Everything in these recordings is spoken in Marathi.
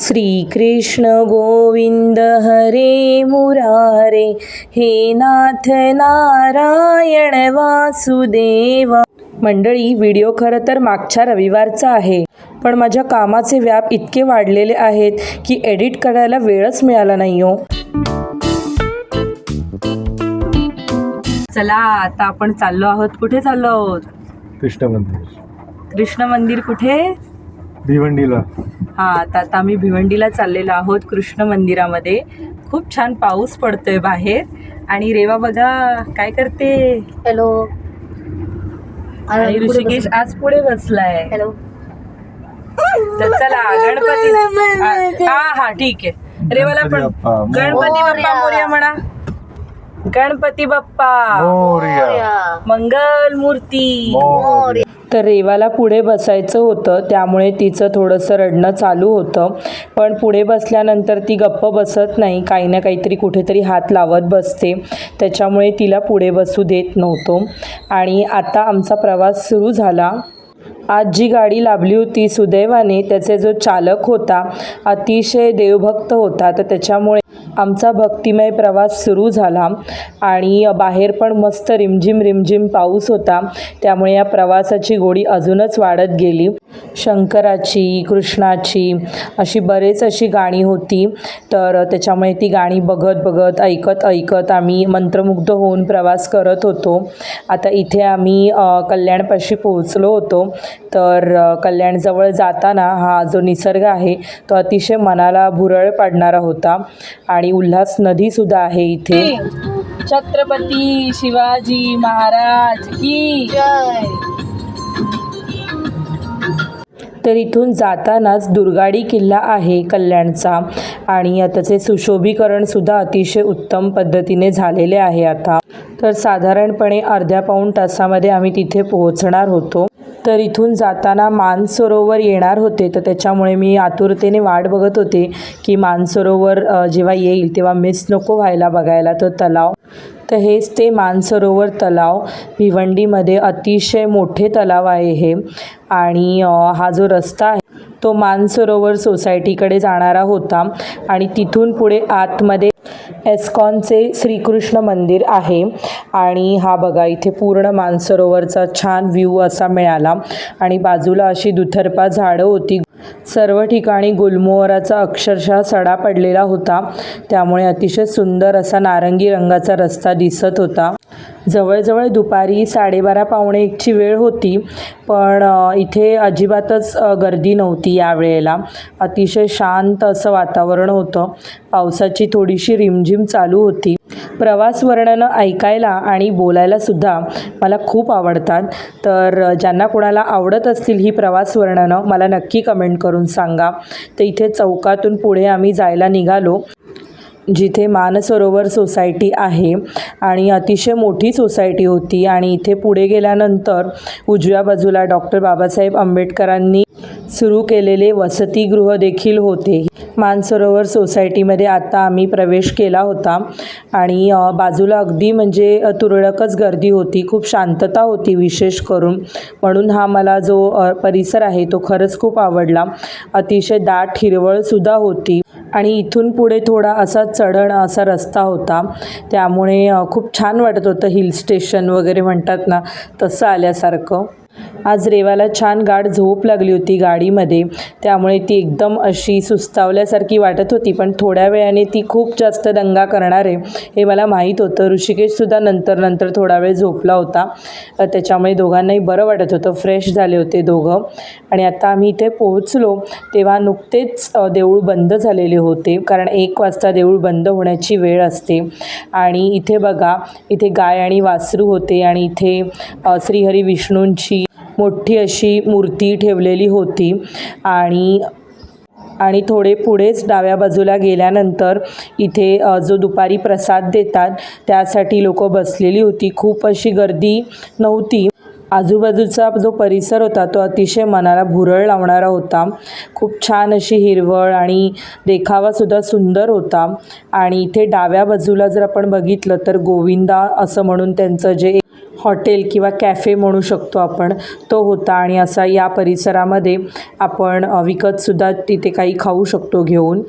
श्रीकृष्ण गोविंद हरे मुरारे हे नाथ नारायण वासुदेव. मंडळी व्हिडिओ खरं तर मागच्या रविवारचा आहे पण माझ्या कामाचे व्याप इतके वाढलेले आहेत की एडिट करायला वेळच मिळाला नाही हो. चला आता आपण चाललो आहोत. कुठे चाललो आहोत? कृष्ण मंदिर. कृष्ण मंदिर कुठे? भिवंडीला. हा आता आता आम्ही भिवंडीला चाललेलो आहोत कृष्ण मंदिरामध्ये. खूप छान पाऊस पडतोय बाहेर. आणि रेवा बघा काय करते? हॅलो. आणि ऋषिकेश आज पुढे बसलाय. हॅलो. तर चला गणपती. हा हा ठीक आहे. रेवाला पण गणपती बाप्पा, मोरया. मोर्या म्हणा. गणपती बाप्पा. मोरया. मंगल मूर्ती मोरया. तर रेवाला पुढे बसायचं होतं त्यामुळे तिचं थोडंसं रडणं चालू होतं. पण पुढे बसल्यानंतर ती गप्प बसत नाही काही ना काहीतरी कुठेतरी हात लावत बसते. त्याच्यामुळे तिला पुढे बसू देत नव्हतो. आणि आता आमचा प्रवास सुरू झाला. आज जी गाडी लाभली होती सुदैवाने त्याचे जो चालक होता अतिशय देवभक्त होता. तर त्याच्यामुळे आमचा भक्तिमय प्रवास सुरू झाला आणि बाहेर पण मस्त रिमझिम रिमझिम पाऊस होता. त्यामुळे या प्रवासाची गोडी अजूनच वाढत गेली. शंकराची कृष्णाची अशी बरेच अशी गाणी होती. तर त्याच्यामुळे ती गाणी बघत बघत ऐकत ऐकत आम्ही मंत्रमुग्ध होऊन प्रवास करत होतो. आता इथे आम्ही कल्याणपाशी पोहोचलो होतो. तर कल्याणजवळ जाताना हा जो निसर्ग आहे तो अतिशय मनाला भुरळ पाडणारा होता. आणि उल्हास नदीसुद्धा आहे इथे. छत्रपती शिवाजी महाराज की तर इथून जातानाच दुर्गाडी किल्ला आहे कल्याणचा. आणि त्याचे सुशोभीकरणसुद्धा अतिशय उत्तम पद्धतीने झालेले आहे आता. तर साधारणपणे अर्ध्या पाऊण तासामध्ये आम्ही तिथे पोहोचणार होतो. तर इथून जाताना मानसरोवर येणार होते. तर त्याच्यामुळे मी आतुरतेने वाट बघत होते की मानसरोवर जेव्हा येईल तेव्हा मिस नको व्हायला बघायला तो तलाव. तर हेच ते मानसरोवर तलाव. भिवंडीमध्ये अतिशय मोठे तलाव आहे हे. आणि हा जो रस्ता आहे तो मानसरोवर सोसायटीकडे जाणारा होता आणि तिथून पुढे आतमध्ये एस्कॉनचे श्रीकृष्ण मंदिर आहे. आणि हा बघा इथे पूर्ण मानसरोवरचा छान व्ह्यू असा मिळाला. आणि बाजूला अशी दुथरपा झाडं होती. सर्व ठिकाणी गुलमोहराचा अक्षरशः सडा पडलेला होता. त्यामुळे अतिशय सुंदर असा नारंगी रंगाचा रस्ता दिसत होता. जवळजवळ दुपारी साडेबारा पावणे एकची वेळ होती पण इथे अजिबातच गर्दी नव्हती या वेळेला. अतिशय शांत असं वातावरण होतं. पावसाची थोडीशी रिमझिम चालू होती. प्रवास वर्णनं ऐकायला आणि बोलायला सुद्धा मला खूप आवडतात. तर ज्यांना कोणाला आवडत असतील ही प्रवास वर्णनं मला नक्की कमेंट करून सांगा. तर इथे चौकातून पुढे आम्ही जायला निघालो. जिथे मानसरोवर सोसायटी आहे आणि अतिशय मोठी सोसायटी होती आणि इथे पुढे गेल्यानंतर उजव्या बाजूला डॉक्टर बाबासाहेब आंबेडकरांनी सुरू केलेले वसतिगृह देखील होते. मानसरोवर सोसायटीमध्ये आता आम्ही प्रवेश केला होता आणि बाजूला अगदी म्हणजे तुरळकच गर्दी होती. खूप शांतता होती विशेष करून. म्हणून हा मला जो परिसर आहे तो खरंच खूप आवडला. अतिशय दाट हिरवळसुद्धा होती. आणि इथून पुढे थोडा असा चढण असा रस्ता होता. त्यामुळे खूप छान वाटत होतं. हिल स्टेशन वगैरे म्हणतात ना तसं आल्यासारखं. आज रेवाला छान गाढ झोप लागली होती गाडीमध्ये. त्यामुळे ती एकदम अशी सुस्तावल्यासारखी वाटत होती पण थोड्या वेळाने ती खूप जास्त दंगा करणार आहे हे मला माहीत होतं. ऋषिकेशसुद्धा नंतर नंतर थोडा वेळ झोपला होता. त्याच्यामुळे दोघांनाही बरं वाटत होतं. फ्रेश झाले होते दोघं. आणि आता आम्ही इथे पोहोचलो तेव्हा नुकतेच देऊळ बंद झालेले होते कारण एक वाजता देऊळ बंद होण्याची वेळ असते. आणि इथे बघा इथे गाय आणि वासरू होते आणि इथे श्रीहरी विष्णूंची मोठी अशी मूर्ती ठेवलेली होती. आणि आणि थोडे पुढेच डाव्या बाजूला गेल्यानंतर इथे जो दुपारी प्रसाद देतात त्यासाठी लोक बसलेली होती. खूप अशी गर्दी नव्हती. आजूबाजूचा जो परिसर होता तो अतिशय मनाला भुरळ लावणारा होता. खूप छान अशी हिरवळ आणि देखावासुद्धा सुंदर होता. आणि इथे डाव्या बाजूला जर आपण बघितलं तर गोविंदा असं म्हणून त्यांचं जे हॉटेल किंवा कॅफे म्हणू शकतो आपण तो होता. आणि असा या परिसरामध्ये आपण विकतसुद्धा तिथे काही खाऊ शकतो घेऊन.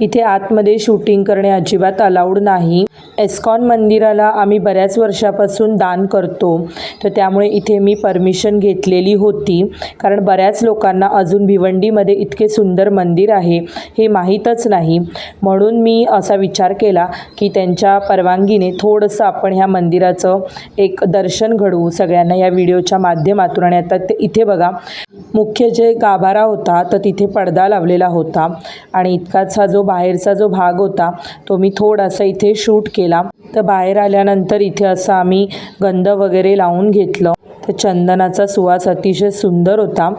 इथे आतमध्ये शूटिंग करणे अजिबात अलाउड नाही. एस्कॉन मंदिराला आम्ही बऱ्याच वर्षापासून दान करतो. तर त्यामुळे इथे मी परमिशन घेतलेली होती. कारण बऱ्याच लोकांना अजून भिवंडीमध्ये इतके सुंदर मंदिर आहे हे माहीतच नाही. म्हणून मी असा विचार केला की त्यांच्या परवानगीने थोडंसं आपण ह्या मंदिराचं एक दर्शन घडवू सगळ्यांना या व्हिडिओच्या माध्यमातून. आणि आता ते इथे बघा मुख्य जे गाभारा होता तर तिथे पडदा लावलेला होता. आणि इतकाच हा जो बाहेरचा जो भाग होता तो मी थोडासा इथे शूट केला. तर बाहेर आल्यानंतर इथे असं आम्ही गंध वगैरे लावून घेतलं. तर चंदनाचा सुवास अतिशय सुंदर होता.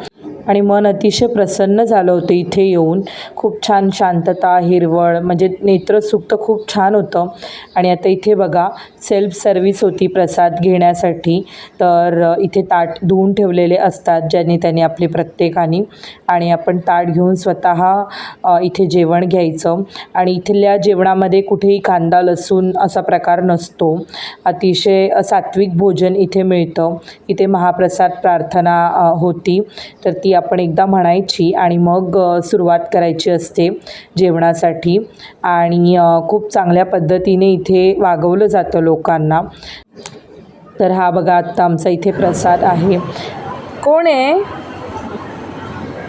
आणि मन अतिशय प्रसन्न झालं होतं इथे येऊन. खूप छान शांतता हिरवळ म्हणजे नेत्रसुख तर खूप छान होतं. आणि आता इथे बघा सेल्फ सर्विस होती प्रसाद घेण्यासाठी. तर इथे ताट धुवून ठेवलेले असतात ज्यांनी त्यांनी आपले प्रत्येकाने आणि आपण ताट घेऊन स्वतः इथे जेवण घ्यायचं. आणि इथल्या जेवणामध्ये कुठेही कांदा लसूण असा प्रकार नसतो. अतिशय सात्विक भोजन इथे मिळतं. इथे महाप्रसाद प्रार्थना होती. तर ती आपण एकदा म्हणायची आणि मग सुरुवात करायची असते जेवणासाठी. आणि खूप चांगल्या पद्धतीने इथे वागवलं जातं लोकांना. तर हा बघा आत्ता आमचा इथे प्रसाद आहे. कोण आहे?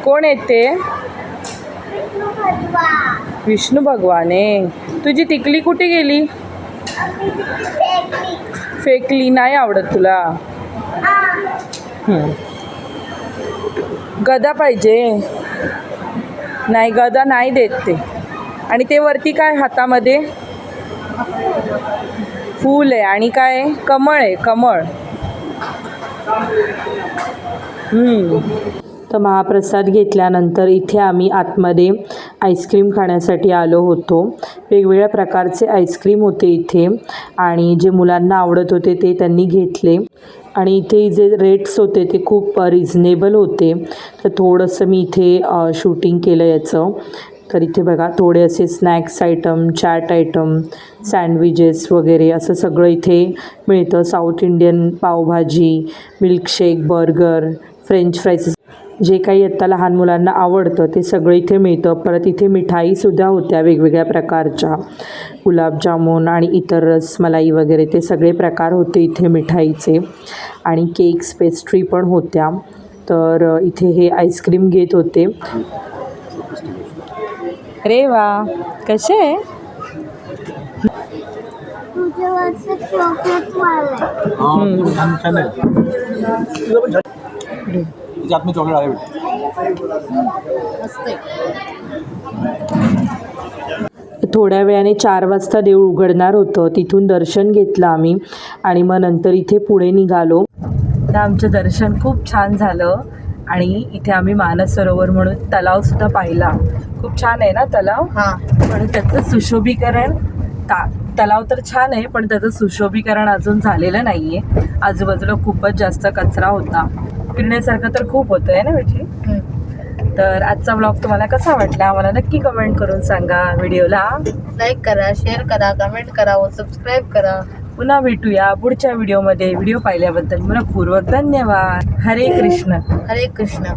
कोण आहे ते विष्णू भगवान आहे तुझी तिकली कुठे गेली? फेकली. नाही आवडत तुला. गदा पाहिजे. नाही गदा नाही देत ते. आणि ते वरती काय हातामध्ये? फूल आहे आणि काय? कमळ आहे कमळ. तर महाप्रसाद घेतल्यानंतर इथे आम्ही आतमध्ये आईस्क्रीम खाण्यासाठी आलो होतो. वेगवेगळ्या प्रकारचे आईस्क्रीम होते इथे आणि जे मुलांना आवडत होते ते त्यांनी घेतले. आणि इथे जे रेट्स होते ते खूप रिझनेबल होते. तर थोडंसं मी इथे शूटिंग केलं याचं. तर इथे बघा थोडे असे snacks item chaat item sandwiches वगैरे असं सगळं इथे मिळतं. South Indian pav bhaji milkshake burger French fries जे काही आत्ता लहान मुलांना आवडतं ते सगळं इथे मिळतं. परत इथे मिठाईसुद्धा होत्या वेगवेगळ्या प्रकारच्या. गुलाबजामुन आणि इतर रसमलाई वगैरे ते सगळे प्रकार होते इथे मिठाईचे. आणि केक्स पेस्ट्री पण होत्या. तर इथे हे आईस्क्रीम घेत होते. रे वा! कसे? आहे. तुझे वरचं चॉकलेट थोड्या वेळाने चार वाजता देऊळ उघडणार होतं. तिथून दर्शन घेतलं आम्ही आणि मग नंतर इथे पुढे निघालो. तर आमचं दर्शन खूप छान झालं आणि इथे आम्ही मानस सरोवर म्हणून तलावसुद्धा पाहिला. खूप छान आहे ना तलाव? हा. पण त्याचं सुशोभीकरण ता तलाव तर छान आहे पण त्याचं सुशोभीकरण अजून झालेलं नाही आहे आजूबाजूला खूपच जास्त कचरा होता. फिरण्यासारखं तर खूप होतं आहे ना बेटी तर आजचा ब्लॉग तुम्हाला कसा वाटला? आम्हाला नक्की कमेंट करून सांगा व्हिडिओला. लाईक करा शेअर करा कमेंट करा व सबस्क्राईब करा. पुन्हा भेटूया पुढच्या व्हिडिओमध्ये व्हिडिओ पाहिल्याबद्दल मनपूर्वक धन्यवाद. हरे कृष्ण. हरे कृष्ण.